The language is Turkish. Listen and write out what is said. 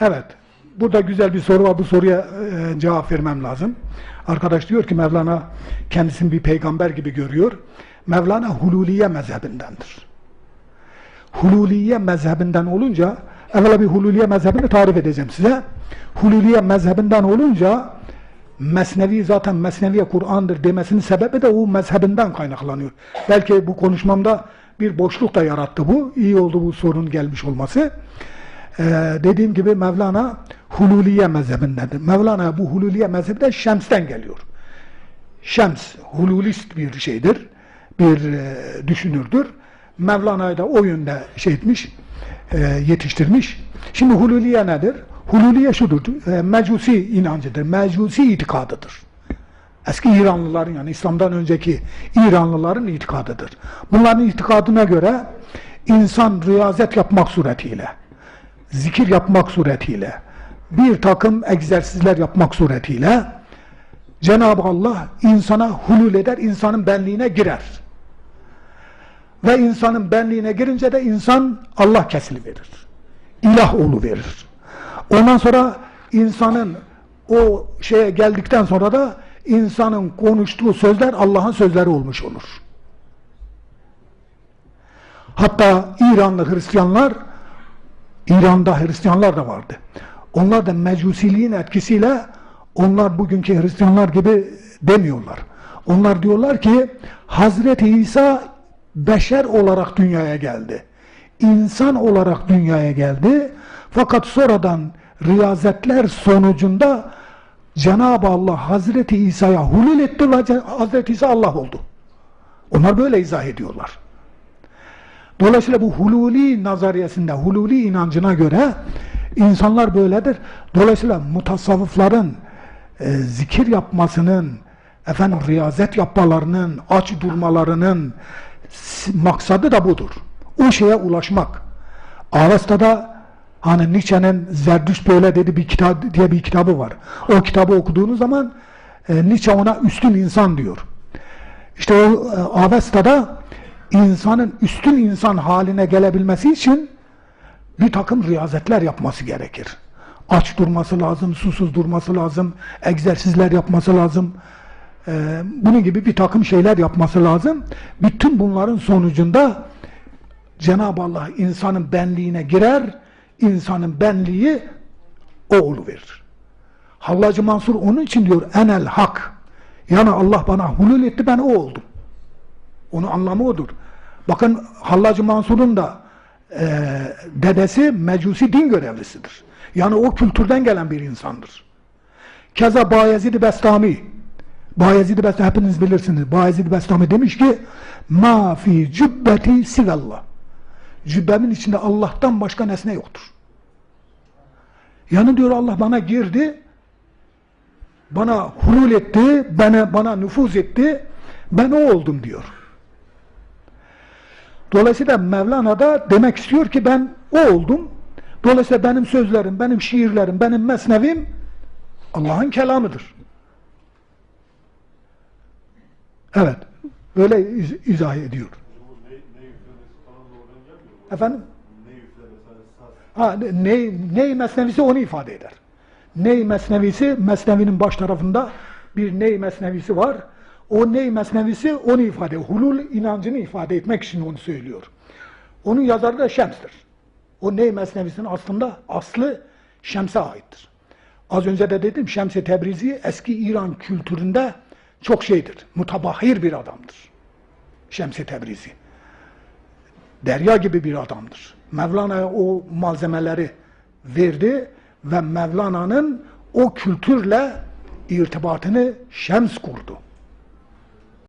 Evet. Burada güzel bir soru var. Bu soruya e, cevap vermem lazım. Arkadaş diyor ki Mevlana kendisini bir peygamber gibi görüyor. Mevlana Hululiye mezhebindendir. Hululiye mezhebinden olunca evvela bir Hululiye mezhebini tarif edeceğim size. Hululiye mezhebinden olunca Mesnevi zaten Mesneviye Kur'an'dır demesinin sebebi de o mezhebinden kaynaklanıyor. Belki bu konuşmamda bir boşluk da yarattı bu. İyi oldu bu sorun gelmiş olması. Ee, dediğim gibi Mevlana Hululiye mezhebindendir. Mevlana bu Hululiye mezhebi de Şems'ten geliyor. Şems hululist bir şeydir, bir e, düşünürdür. Mevlana'yı da o yönde şey etmiş, e, yetiştirmiş. Şimdi hululiye nedir? Hululiye şudur, e, mecusi inancıdır, mecusi itikadıdır. Eski İranlıların yani İslam'dan önceki İranlıların itikadıdır. Bunların itikadına göre insan riyazet yapmak suretiyle, zikir yapmak suretiyle, bir takım egzersizler yapmak suretiyle Cenab-ı Allah insana hulul eder, insanın benliğine girer. Ve insanın benliğine girince de insan Allah kesili verir. İlah olu verir. Ondan sonra insanın o şeye geldikten sonra da insanın konuştuğu sözler Allah'ın sözleri olmuş olur. Hatta İranlı Hristiyanlar İran'da Hristiyanlar da vardı. Onlar da mecusiliğin etkisiyle onlar bugünkü Hristiyanlar gibi demiyorlar. Onlar diyorlar ki Hazreti İsa beşer olarak dünyaya geldi. İnsan olarak dünyaya geldi. Fakat sonradan riyazetler sonucunda Cenab-ı Allah Hazreti İsa'ya hulul etti ve Hazreti İsa Allah oldu. Onlar böyle izah ediyorlar. Dolayısıyla bu hululi nazariyesinde, hululi inancına göre insanlar böyledir. Dolayısıyla mutasavvıfların e, zikir yapmasının, efendim riyazet yapmalarının, aç durmalarının maksadı da budur. O şeye ulaşmak. Avesta'da hani Nietzsche'nin Zerdüşt böyle dedi bir kitap diye bir kitabı var. O kitabı okuduğunuz zaman e, Nietzsche ona üstün insan diyor. İşte o e, Avesta'da insanın üstün insan haline gelebilmesi için bir takım riyazetler yapması gerekir. Aç durması lazım, susuz durması lazım, egzersizler yapması lazım. Ee, bunun gibi bir takım şeyler yapması lazım. Bütün bunların sonucunda Cenab-ı Allah insanın benliğine girer, insanın benliği o verir. Hallacı Mansur onun için diyor enel hak. Yani Allah bana hulul etti ben o oldum. Onun anlamı odur. Bakın Hallacı Mansur'un da e, dedesi mecusi din görevlisidir. Yani o kültürden gelen bir insandır. Keza Bayezid-i Bestami Bayezid-i Bestami hepiniz bilirsiniz. Bayezid-i Bestami demiş ki ma fi cübbeti sivellah cübbemin içinde Allah'tan başka nesne yoktur. Yani diyor Allah bana girdi bana hulul etti, bana, bana nüfuz etti, ben o oldum diyor. Dolayısıyla Mevlana da demek istiyor ki ben o oldum. Dolayısıyla benim sözlerim, benim şiirlerim, benim mesnevim Allah'ın kelamıdır. Evet. Böyle iz- izah ediyor. Efendim? Ha, ne, ney mesnevisi onu ifade eder. Ney mesnevisi, mesnevinin baş tarafında bir ney mesnevisi var. O ney mesnevisi onu ifade. Hulul inancını ifade etmek için onu söylüyor. Onun yazarı da Şems'tir. O ney mesnevisinin aslında aslı Şems'e aittir. Az önce de dedim Şems-i Tebrizi eski İran kültüründe çok şeydir. Mutabahir bir adamdır. Şems-i Tebrizi derya gibi bir adamdır. Mevlana'ya o malzemeleri verdi ve Mevlana'nın o kültürle irtibatını Şems kurdu.